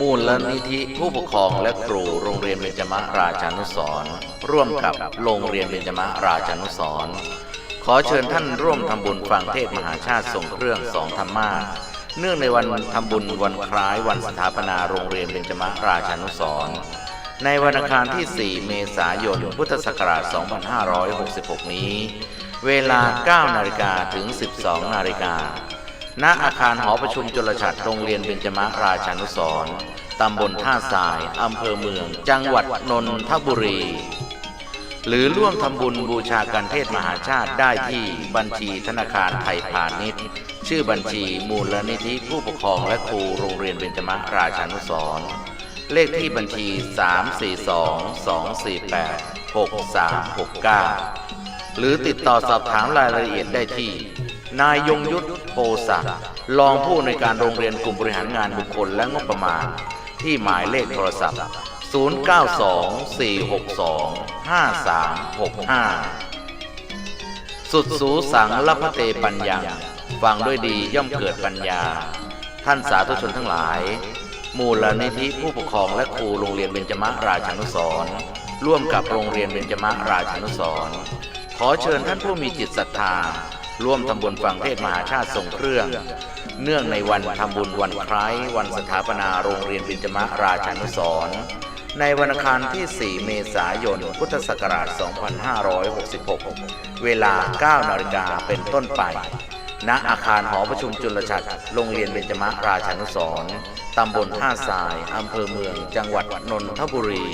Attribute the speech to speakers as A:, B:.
A: มูลลนิธิผู้ปกครองและครูโรงเรียนเบญจมราชานุสรร่วมกับโรงเรียนเบญจมราชานุสรขอเชิญท่านร่วมทำบุญฟังเทศมหาชาติส่งเครื่องสองธรรมาเนื่องในวันทำบุญวันคล้ายวันสถาปนาโรงเรียนเบญจมราชานุสรในวันอังคารที่ 4 เมษายน พุทธศักราช 2566 นี้ เวลา 9 นาฬิกาถึง 12 นาฬิกา ณอาคารหอประชุมจุลฉัตรโรงเรียนเบญจมาราชานุสร์ตำบลท่าทราย อำเภอเมือง จังหวัดนนทบุรี หรือร่วมทำบุญบูชากันเทศมหาชาติได้ที่บัญชีธนาคารไทยพาณิชย์ ชื่อบัญชีมูลนิธิผู้ปกครองและครูโรงเรียนเบญจมาราชานุสร์เลขที่บัญชี 342-248-6369 หรือติดต่อสอบถามรายละเอียดได้ที่ นายยงยุทธโพศักดิ์รองผู้ในการโรงเรียนกลุ่มบริหารงานบุคคลและงบประมาณ ที่หมายเลขโทรศัพท์ 0924625365 สุดสูสังลัพเตปัญญาฟังด้วยดีย่อมเกิดปัญญา ท่านสาธุชนทั้งหลาย มูลนิธิผู้ปกครองและครูโรงเรียนเบญจมาราชานุสร์ร่วมกับโรงเรียนเบญจมาราชานุสร์ขอเชิญท่านผู้มีจิตศรัทธา ร่วมทำบุญฟังเทศมหาชาติทรงเครื่อง เนื่องในวันทำบุญวันคล้ายวันสถาปนาโรงเรียนเบญจมราชานุสรในวันอังคารที่ 4 เมษายน พุทธศักราช 2566 เวลา 9 นาฬิกาเป็นต้นไป ณ อาคารหอประชุมจุลฉัตรโรงเรียนเบญจมราชานุสรตำบลท่าทราย อำเภอเมือง จังหวัดนนทบุรี